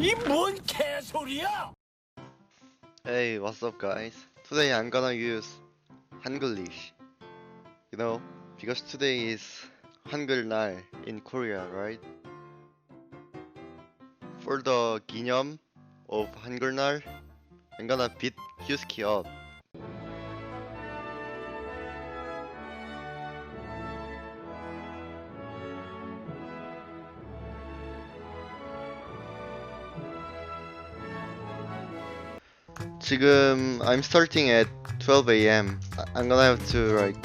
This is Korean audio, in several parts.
이 뭔 개소리야? Hey, what's up guys? Today I'm gonna use Hangullish. You know, because today is Hangul 날 in Korea, right? For the 기념 of Hangul 날, I'm gonna beat Hyuski up. 지금 I'm starting at 12 a.m. I'm gonna have to like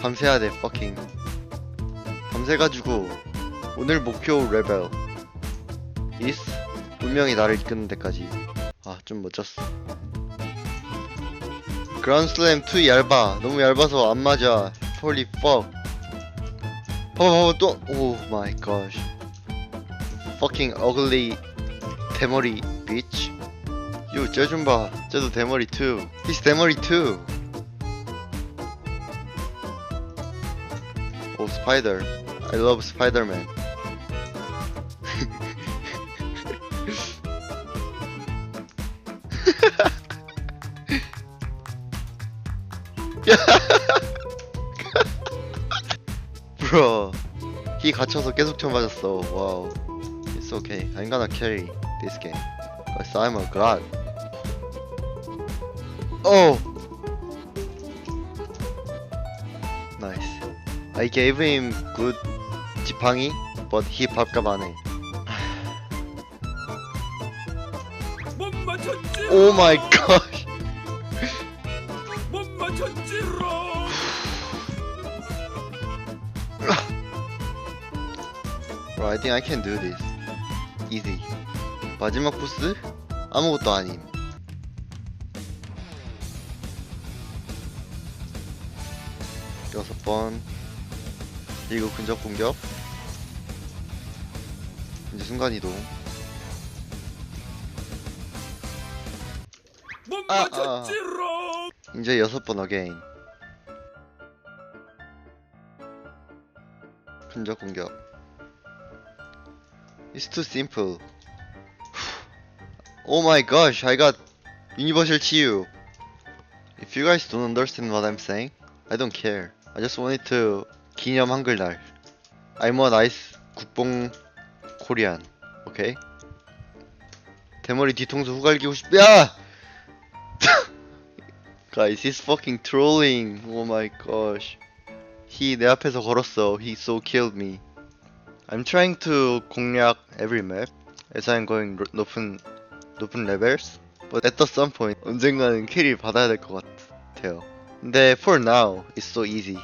밤새야 돼 fucking 밤새가지고 오늘 목표 레벨 is 운명이 나를 이끄는 데까지 아 좀 멋졌어 그란슬램 2 얇아 너무 얇아서 안 맞아 holy fuck oh my gosh fucking ugly 대머리 요, 쟤좀 봐. 쟤도 대머리 2. He's 대머리 2. 오, 스파이더. I love Spider-Man. Bro. 히 갇혀서 계속 쳐 맞았어. 와우. It's okay. I'm gonna carry this game. Cause I'm a god. Oh! Nice. I gave him good 지팡이, but he 밥값 안 해. 못 맞췄지? Oh my gosh! 못 맞췄지롱. Bro, I think I can do this. Easy. 마지막 보스? 아무것도 아님. 여섯 번. 그리고 근접 공격. 이제 순간 이동. 못 아, 아. 이제 여섯 번 어게인. 근접 공격. It's too simple. oh my gosh, I got universal 치유. If you guys don't understand what I'm saying, I don't care. I just wanted to 기념 한글날. I'm a nice 국뽕 코리안. 오케이? 대머리 뒤통수 후갈기고 싶. 야! Guys, he's fucking trolling. Oh my gosh. He 내 앞에서 걸었어. He so killed me. I'm trying to 공략 every map as I'm going 로- 높은 높은 levels. But at some point 언젠가는 캐리 받아야 될 것 같아요. 근데 for now it's so easy.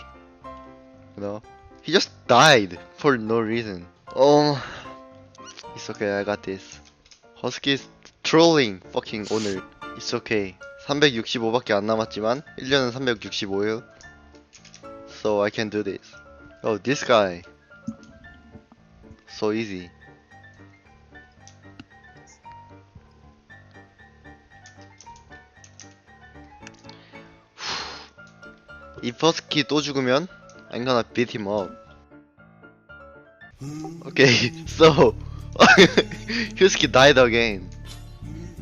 You know? He just died for no reason. Oh, it's okay. I got this. Husky is trolling fucking 오늘. It's okay. 365밖에 안 남았지만 1년은 365일. So I can do this. Oh, this guy. So easy. 이 퍼스키 또 죽으면 I'm gonna beat him up. Okay, so 휴스키 died again.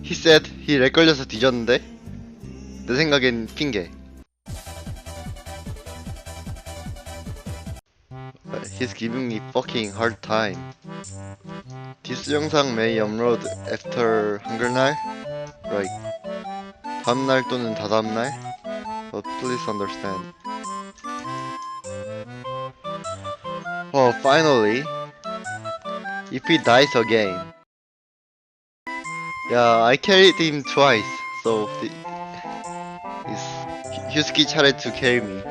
He said he 렉 걸려서 뒤졌는데 내 생각엔 핑계. He's giving me fucking hard time. This 영상 may upload after 한글날, like 다음날 또는 다다음날. so please understand. Oh, finally, if he dies again. Yeah, I carried him twice, so the, tried to carry me.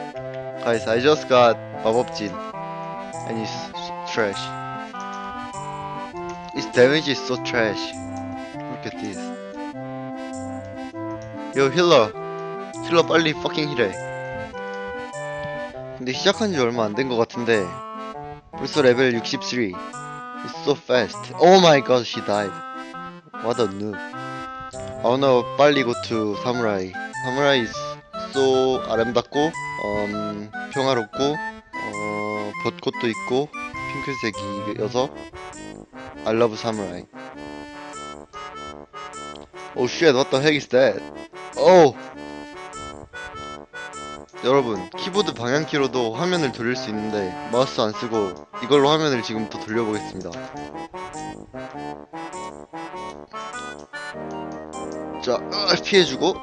Guys, I just got Babobjin, and it's trash. His damage is so trash. Look at this. Yo, healer, 러. 힐러 빨리 fucking 힐해. 근데 시작한 지 얼마 안 된 것 같은데 벌써 레벨 63. It's so fast. Oh my god, she died. What a noob. I wanna 빨리 go to 사무라이. 사무라이 is so 아름답고, 음, 평화롭고, 어, 벚꽃도 있고, 핑크색이어서 I love samurai. Oh shit, what the heck is that? Oh! 여러분, 키보드 방향키로도 화면을 돌릴 수 있는데 마우스 안 쓰고 이걸로 화면을 지금부터 돌려보겠습니다. 자, 아, 피해주고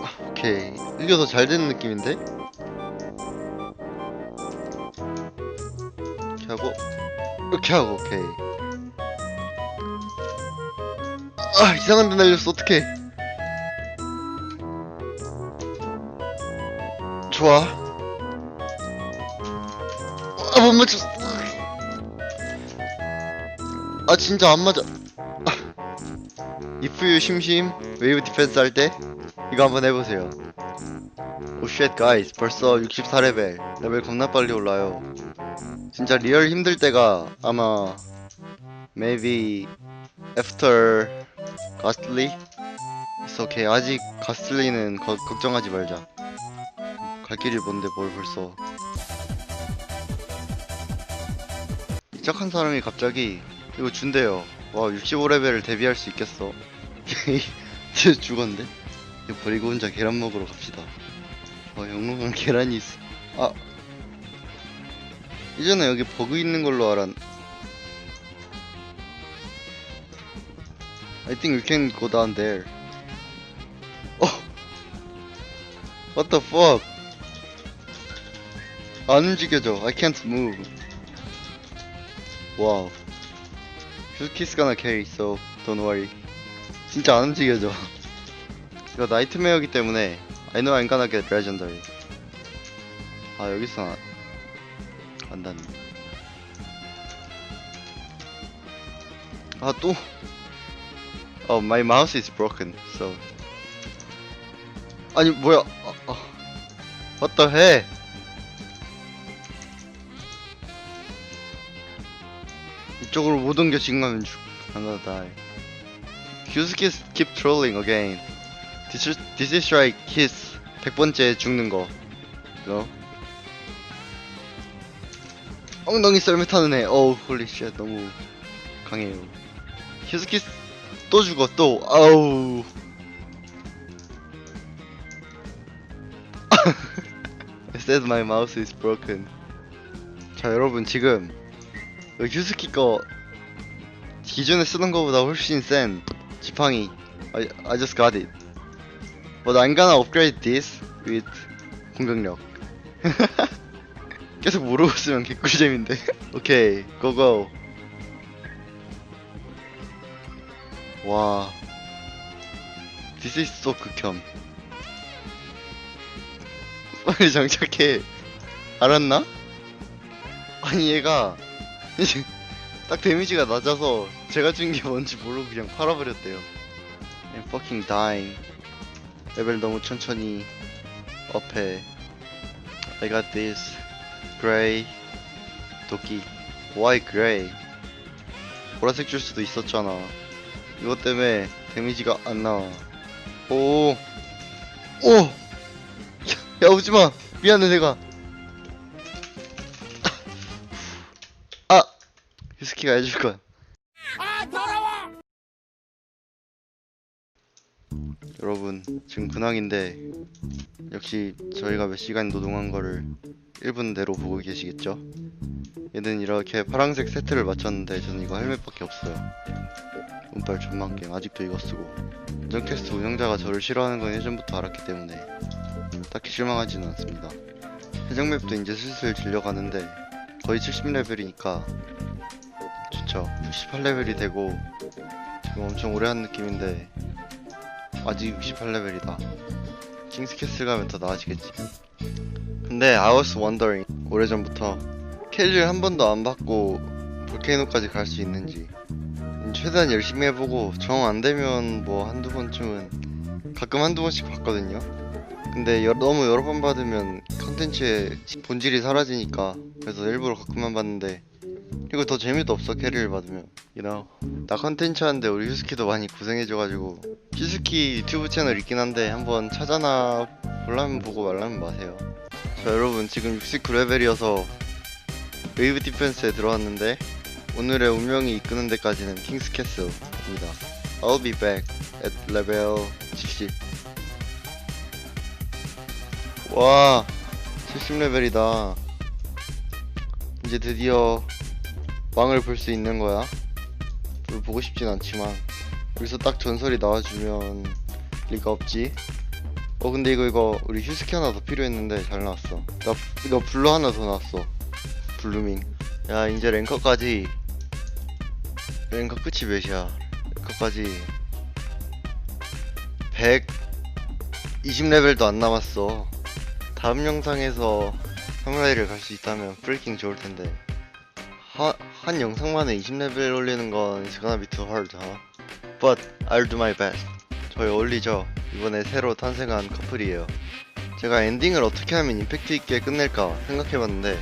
아, 오케이. 더잘 되는 느낌인데? 이렇게 하고 이렇게 하고 오케이. 아 이상한 데 날렸어 어떡해 좋아 아 못 맞췄어 아 진짜 안 맞아 아. 이프유 심심 웨이브 디펜스 할 때 이거 한번 해보세요 오쉣 가이즈 벌써 64레벨 레벨 겁나 빨리 올라요 진짜 리얼 힘들 때가 아마 maybe after 가슬리? It's okay. 아직 가슬리는 거- 걱정하지 말자. 갈 길이 뭔데 뭘 벌써. 이적한 사람이 갑자기 이거 준대요. 와 65레벨을 데뷔할 수 있겠어. 진짜 죽었는데? 이거 버리고 혼자 계란 먹으러 갑시다. 와 영롱한 계란이 있어. 아 이전에 여기 버그 있는 걸로 알았. I think we can go down there. Oh! What the fuck? 안 움직여져. I can't move. Wow. Kiss gonna carry, so don't worry. 진짜 안 움직여져. 이거 나이트메어기 때문에 I know I'm gonna get legendary. 아 여기서 안, 안 닿네. 아 또. Oh, my mouse is broken, so. 아니 뭐야? 아, 아. What the hell? 이쪽으로 못 옮겨 지금 가면 죽. Gonna die. Kyusuke keep trolling again. This is, like his 100번째 죽는 거. You know? 엉덩이 썰매 타는 애. 어우, 홀리 쉣. 너무 강해요. 휴스키 또 죽어 또 아우 I said my mouse is broken 자 여러분 지금 이 휴스키 거 기존에 쓰던 거보다 훨씬 센 지팡이. I, I just got it. But I'm gonna upgrade this with 공격력. 계속 모르고 쓰면 개꿀잼인데. 오케이 고고 와. This is so 극혐. 빨리 장착해. 알았나? 아니 얘가 딱 데미지가 낮아서 제가 준 게 뭔지 모르고 그냥 팔아버렸대요. I'm fucking dying. 레벨 너무 천천히 업해. I got this Gray 도끼. Why Gray? 보라색 줄 수도 있었잖아. 이것 때문에 데미지가 안 나와. 오, 오, 야, 야 오지마. 미안해 내가. 스키가 해줄 거야. 아 더러워 여러분 지금 근황인데 역시 저희가 몇 시간 노동한 거를 1분 내로 보고 계시겠죠? 얘는 이렇게 파란색 세트를 맞췄는데 저는 이거 헬멧밖에 없어요. 운빨 존망 게임 아직도 이거 쓰고 인정 테스트 운영자가 저를 싫어하는 건 예전부터 알았기 때문에 딱히 실망하지는 않습니다. 해적 맵도 이제 슬슬 질려가는데 거의 70레벨이니까 좋죠. 68레벨이 되고 지금 엄청 오래 한 느낌인데 아직 68레벨이다. 킹스캐슬 가면 더 나아지겠지. 근데 I was wondering 오래전부터 캐리를 한 번도 안 받고 볼케이노까지 갈 수 있는지 음, 최대한 열심히 해보고 정 안 되면 뭐 한두 번쯤은 가끔 한두 번씩 받거든요. 근데 여- 너무 여러 번 받으면 컨텐츠의 본질이 사라지니까 그래서 일부러 가끔만 받는데 그리고 더 재미도 없어 캐리를 받으면 you know 나 컨텐츠 하는데 우리 휴스키도 많이 고생해줘가지고 휴스키 유튜브 채널 있긴 한데 한번 찾아나 보려면 보고 말라면 마세요 자 여러분 지금 69레벨이어서 웨이브 디펜스에 들어왔는데 오늘의 운명이 이끄는 데까지는 킹스 캐슬입니다. I'll be back at level 70. 와, 70레벨이다. 이제 드디어 왕을 볼 수 있는 거야. 별로 보고 싶진 않지만 여기서 딱 전설이 나와주면 리가 없지. 어 근데 이거 이거 우리 휴스키 하나 더 필요했는데 잘 나왔어. 나 이거 블루 하나 더 나왔어. 블루밍. 야 이제 랭커까지 랭커 끝이 몇이야? 랭커까지 120레벨도 안 남았어. 다음 영상에서 사무라이를 갈 수 있다면 프리킹 좋을 텐데. 하, 한 영상만에 20레벨 올리는 건 it's gonna be too hard, huh? But I'll do my best. 저희 어울리죠? 이번에 새로 탄생한 커플이에요. 제가 엔딩을 어떻게 하면 임팩트 있게 끝낼까 생각해봤는데